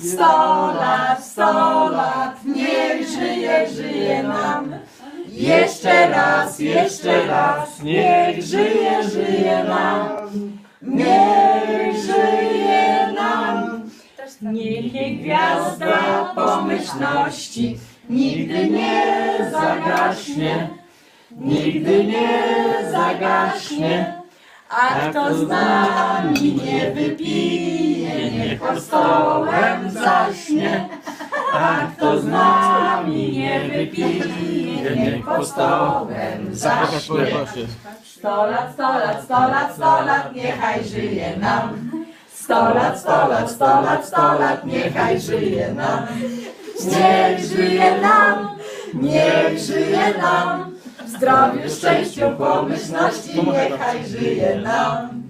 Sto lat, sto lat, niech żyje, żyje nam. Jeszcze raz, jeszcze raz, niech żyje, żyje nam. Niech żyje nam. Niech nie gwiazda pomyślności nigdy nie zagaśnie, nigdy nie zagaśnie. A kto z nami nie wypije, niech stołem zaśnie. A kto z nami nie wypije, niech pod stołem zaśnie. Sto lat, sto lat, sto lat, sto lat, niechaj żyje nam. Sto lat, sto lat, sto lat, sto lat, niechaj żyje nam. Niech żyje nam, niech żyje nam. W zdrowiu, szczęściu, pomyślności, niechaj żyje nam.